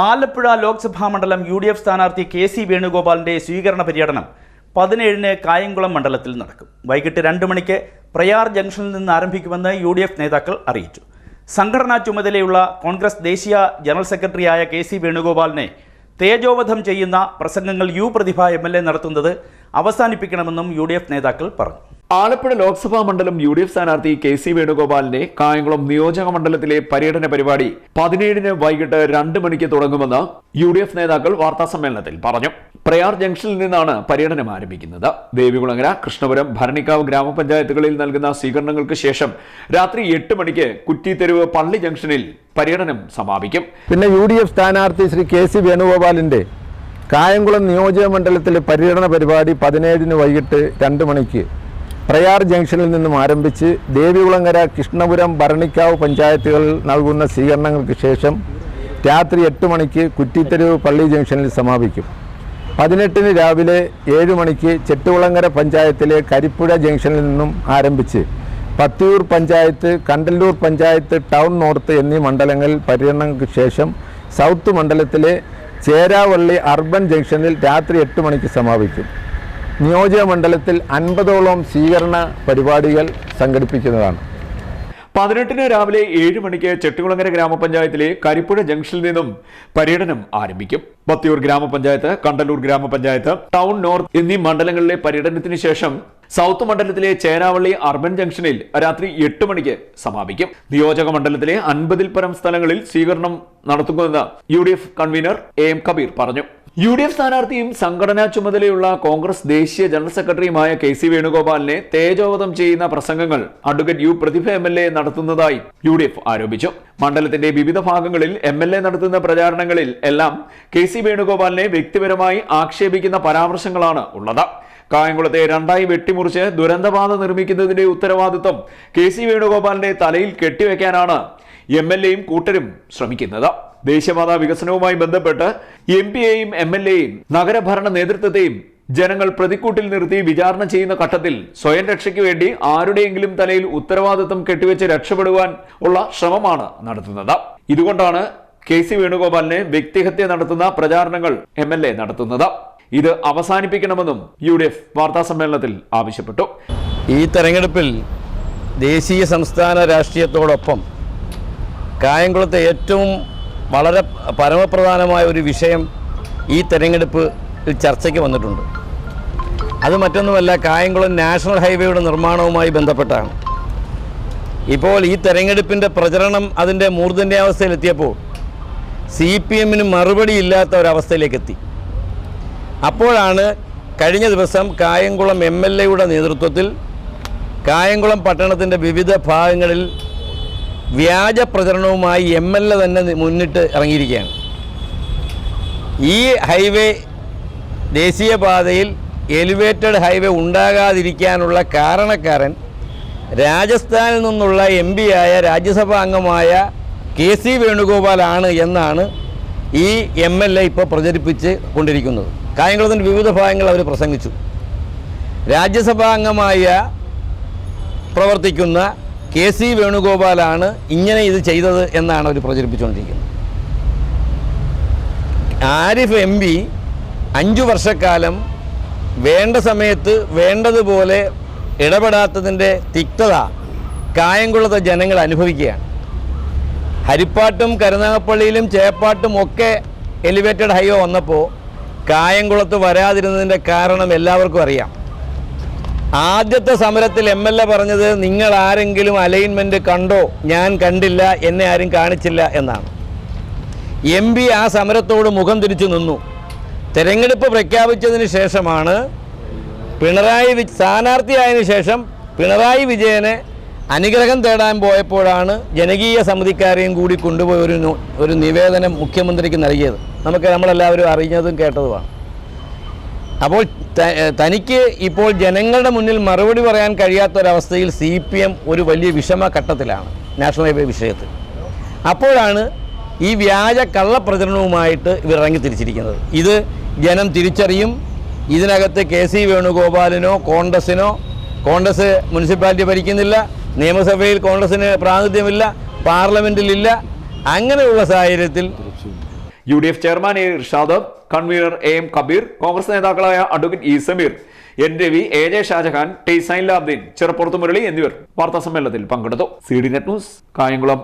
ആലപ്പുഴ ലോക്സഭാ മണ്ഡലം U D F സ്ഥാനാർത്ഥി K C വേണുഗോപാലിന്റെ സ്വീകരണ പര്യടനം പതിനേഴിന് കായംകുളം മണ്ഡലത്തിൽ നടക്കും. വൈകിട്ട് രണ്ട് മണിക്ക് പ്രയാർ ജംഗ്ഷനിൽ നിന്ന് ആരംഭിക്കുമെന്ന് യു ഡി എഫ് നേതാക്കൾ അറിയിച്ചു. സംഘടനാ ചുമതലയുള്ള കോൺഗ്രസ് ദേശീയ ജനറൽ സെക്രട്ടറിയായ കെ സി വേണുഗോപാലിനെ തേജോവധം ചെയ്യുന്ന പ്രസംഗങ്ങൾ U Prathibha M L A നടത്തുന്നത് അവസാനിപ്പിക്കണമെന്നും യു ഡി എഫ് നേതാക്കൾ പറഞ്ഞു. ആലപ്പുഴ ലോക്സഭാ മണ്ഡലം യു ഡി എഫ് സ്ഥാനാർത്ഥി കെ സി വേണുഗോപാലിന്റെ കായംകുളം നിയോജക മണ്ഡലത്തിലെ പര്യടന പരിപാടി പതിനേഴിന് വൈകിട്ട് രണ്ട് മണിക്ക് തുടങ്ങുമെന്ന് യു ഡി എഫ് നേതാക്കൾ വാർത്താ സമ്മേളനത്തിൽ പറഞ്ഞു. പ്രയാർ ജംഗ്ഷനിൽ നിന്നാണ് പര്യടനം ആരംഭിക്കുന്നത്. ദേവികുളങ്ങര കൃഷ്ണപുരം ഭരണിക്കാവ് ഗ്രാമപഞ്ചായത്തുകളിൽ നൽകുന്ന സ്വീകരണങ്ങൾക്ക് ശേഷം രാത്രി എട്ട് മണിക്ക് കുറ്റിത്തെരുവ് പള്ളി ജംഗ്ഷനിൽ പര്യടനം സമാപിക്കും. പിന്നെ യു ഡി എഫ് സ്ഥാനാർത്ഥി ശ്രീ കെ സി വേണുഗോപാലിന്റെ കായംകുളം നിയോജക മണ്ഡലത്തിലെ പര്യടന പരിപാടി പതിനേഴിന് വൈകിട്ട് രണ്ട് മണിക്ക് പ്രയാർ ജംഗ്ഷനിൽ നിന്നും ആരംഭിച്ച് ദേവികുളങ്ങര കൃഷ്ണപുരം ഭരണിക്കാവ് പഞ്ചായത്തുകളിൽ നൽകുന്ന സ്വീകരണങ്ങൾക്ക് ശേഷം രാത്രി എട്ട് മണിക്ക് കുറ്റിത്തെരുവ് പള്ളി ജംഗ്ഷനിൽ സമാപിക്കും. പതിനെട്ടിന് രാവിലെ ഏഴ് മണിക്ക് ചെട്ടുകുളങ്ങര പഞ്ചായത്തിലെ കരിപ്പുഴ ജംഗ്ഷനിൽ നിന്നും ആരംഭിച്ച് പത്തിയൂർ പഞ്ചായത്ത് കണ്ടല്ലൂർ പഞ്ചായത്ത് ടൗൺ നോർത്ത് എന്നീ മണ്ഡലങ്ങളിൽ പര്യടനങ്ങൾക്ക് ശേഷം സൗത്ത് മണ്ഡലത്തിലെ ചേരാവള്ളി അർബൻ ജംഗ്ഷനിൽ രാത്രി എട്ട് മണിക്ക് സമാപിക്കും. നിയോജക മണ്ഡലത്തിൽ അൻപതോളം സ്വീകരണ പരിപാടികൾ സംഘടിപ്പിക്കുന്നതാണ്. പതിനെട്ടിന് രാവിലെ ഏഴ് മണിക്ക് ചെട്ടികുളങ്ങര ഗ്രാമപഞ്ചായത്തിലെ കരിപ്പുഴ ജംഗ്ഷനിൽ നിന്നും പര്യടനം ആരംഭിക്കും. ബത്തിയൂർ ഗ്രാമപഞ്ചായത്ത് കണ്ടല്ലൂർ ഗ്രാമപഞ്ചായത്ത് ടൗൺ നോർത്ത് എന്നീ മണ്ഡലങ്ങളിലെ പര്യടനത്തിന് ശേഷം സൗത്ത് മണ്ഡലത്തിലെ ചേരാവള്ളി അർബൻ ജംഗ്ഷനിൽ രാത്രി എട്ട് മണിക്ക് സമാപിക്കും. നിയോജക മണ്ഡലത്തിലെ അൻപതിൽ പരം സ്ഥലങ്ങളിൽ സ്വീകരണം നടത്തുമെന്ന് U convener A M Kabeer പറഞ്ഞു. യു ഡി എഫ് സ്ഥാനാർത്ഥിയും സംഘടനാ ചുമതലയുള്ള കോൺഗ്രസ് ദേശീയ ജനറൽ സെക്രട്ടറിയുമായ കെ സി വേണുഗോപാലിനെ തേജോവധം ചെയ്യുന്ന പ്രസംഗങ്ങൾ advocate U Prathibha M L A നടത്തുന്നതായി യു ഡി എഫ് ആരോപിച്ചു. മണ്ഡലത്തിന്റെ വിവിധ ഭാഗങ്ങളിൽ എം എൽ എ നടത്തുന്ന പ്രചാരണങ്ങളിൽ എല്ലാം കെ സി വേണുഗോപാലിനെ വ്യക്തിപരമായി ആക്ഷേപിക്കുന്ന പരാമർശങ്ങളാണ് ഉള്ളത്. കായംകുളത്തെ രണ്ടായി വെട്ടിമുറിച്ച് ദുരന്തപാത നിർമ്മിക്കുന്നതിന്റെ ഉത്തരവാദിത്വം കെ സി വേണുഗോപാലിന്റെ തലയിൽ കെട്ടിവെക്കാനാണ് എം എൽ എയും കൂട്ടരും ശ്രമിക്കുന്നത്. ദേശീയപാത വികസനവുമായി ബന്ധപ്പെട്ട് എം എയും എം എൽ എയും നഗരഭരണ നേതൃത്വത്തെയും ജനങ്ങൾ പ്രതിക്കൂട്ടിൽ നിർത്തി വിചാരണ ചെയ്യുന്ന ഘട്ടത്തിൽ സ്വയം രക്ഷയ്ക്ക് വേണ്ടി ആരുടെയെങ്കിലും തലയിൽ ഉത്തരവാദിത്വം കെട്ടിവെച്ച് രക്ഷപ്പെടുവാൻ ഉള്ള ശ്രമമാണ് നടത്തുന്നത്. ഇതുകൊണ്ടാണ് കെ സി വേണുഗോപാലിനെ വ്യക്തിഹത്യ നടത്തുന്ന പ്രചാരണങ്ങൾ എം എൽ എ നടത്തുന്നത്. ഇത് അവസാനിപ്പിക്കണമെന്നും യു ഡി എഫ് വാർത്താ സമ്മേളനത്തിൽ ആവശ്യപ്പെട്ടു. ഈ തെരഞ്ഞെടുപ്പിൽ ദേശീയ സംസ്ഥാന രാഷ്ട്രീയത്തോടൊപ്പം കായംകുളത്തെ ഏറ്റവും വളരെ പരമപ്രധാനമായ ഒരു വിഷയം ഈ തെരഞ്ഞെടുപ്പ് ചർച്ചയ്ക്ക് വന്നിട്ടുണ്ട്. അത് മറ്റൊന്നുമല്ല കായംകുളം നാഷണൽ ഹൈവേയുടെ നിർമ്മാണവുമായി ബന്ധപ്പെട്ടാണ്. ഇപ്പോൾ ഈ തെരഞ്ഞെടുപ്പിന്റെ പ്രചരണം അതിന്റെ മൂർധന്യാവസ്ഥയിലെത്തിയപ്പോൾ സി പി എമ്മിന് മറുപടി ഇല്ലാത്ത ഒരവസ്ഥയിലേക്ക് എത്തി അപ്പോഴാണ് കഴിഞ്ഞ ദിവസം കായംകുളം എം എൽ എയുടെ നേതൃത്വത്തിൽ കായംകുളം പട്ടണത്തിന്റെ വിവിധ ഭാഗങ്ങളിൽ വ്യാജ പ്രചരണവുമായി എം എൽ എ തന്നെ മുന്നിട്ട് ഇറങ്ങിയിരിക്കുകയാണ്. ഈ ഹൈവേ ദേശീയപാതയിൽ എലിവേറ്റഡ് ഹൈവേ ഉണ്ടാകാതിരിക്കാനുള്ള കാരണക്കാരൻ രാജസ്ഥാനിൽ നിന്നുള്ള എം ആയ രാജ്യസഭാ അംഗമായ കെ സി വേണുഗോപാലാണ് എന്നാണ് ഈ എം എൽ എ ഇപ്പോൾ പ്രചരിപ്പിച്ച് കൊണ്ടിരിക്കുന്നത്. കായംകുളത്തിന്റെ വിവിധ ഭാഗങ്ങൾ അവർ പ്രസംഗിച്ചു. രാജ്യസഭാ അംഗമായ പ്രവർത്തിക്കുന്ന കെ സി വേണുഗോപാലാണ് ഇങ്ങനെ ഇത് ചെയ്തത് എന്നാണ് അവർ പ്രചരിപ്പിച്ചുകൊണ്ടിരിക്കുന്നത്. ആരിഫ് എം പി അഞ്ചു വർഷക്കാലം വേണ്ട സമയത്ത് വേണ്ടതുപോലെ ഇടപെടാത്തതിന്റെ തിക്തത കായംകുളത്തെ ജനങ്ങൾ അനുഭവിക്കുകയാണ്. ഹരിപ്പാട്ടും കരുനാഗപ്പള്ളിയിലും ചേപ്പാട്ടും ഒക്കെ എലിവേറ്റഡ് ഹൈവേ വന്നപ്പോൾ കായംകുളത്ത് വരാതിരുന്നതിന്റെ കാരണം എല്ലാവർക്കും അറിയാം. ആദ്യത്തെ സമരത്തിൽ എം എൽ എ പറഞ്ഞത് നിങ്ങൾ ആരെങ്കിലും അലൈൻമെന്റ് കണ്ടോ? ഞാൻ കണ്ടില്ല എന്നെ ആരും കാണിച്ചില്ല എന്നാണ്. എം പി ആ സമരത്തോട് മുഖം തിരിച്ചു നിന്നു. തെരഞ്ഞെടുപ്പ് പ്രഖ്യാപിച്ചതിന് ശേഷമാണ് പിണറായി വി സ്ഥാനാർത്ഥിയായതിനു ശേഷം പിണറായി വിജയനെ അനുഗ്രഹം തേടാൻ പോയപ്പോഴാണ് ജനകീയ സമിതിക്കാരെയും കൂടി കൊണ്ടുപോയി ഒരു ഒരു നിവേദനം മുഖ്യമന്ത്രിക്ക് നൽകിയത്. നമുക്ക് നമ്മളെല്ലാവരും അറിഞ്ഞതും കേട്ടതുമാണ്. അപ്പോൾ തനിക്ക് ഇപ്പോൾ ജനങ്ങളുടെ മുന്നിൽ മറുപടി പറയാൻ കഴിയാത്തൊരവസ്ഥയിൽ സി പി എം ഒരു വലിയ വിഷമ ഘട്ടത്തിലാണ് നാഷണൽ ഹൈവേ വിഷയത്തിൽ. അപ്പോഴാണ് ഈ വ്യാജ കള്ളപ്രചരണവുമായിട്ട് ഇവർ ഇറങ്ങി തിരിച്ചിരിക്കുന്നത് ഇത് ജനം തിരിച്ചറിയും. ഇതിനകത്ത് കെ സി വേണുഗോപാലിനോ കോൺഗ്രസിനോ കോൺഗ്രസ് മുനിസിപ്പാലിറ്റി ഭരിക്കുന്നില്ല നിയമസഭയിൽ കോൺഗ്രസിന് പ്രാതിനിധ്യമില്ല പാർലമെന്റിലില്ല അങ്ങനെയുള്ള സാഹചര്യത്തിൽ U D F chairman A Irshad convener A M Kabeer Congress നേതാക്കളായ advocate E Sameer N Ravi A J Shajahan T Zainulabdeen Cheruppurath Murali എന്നിവർ വാർത്താ സമ്മേളനത്തിൽ പങ്കെടുത്തു. C D net news Kayamkulam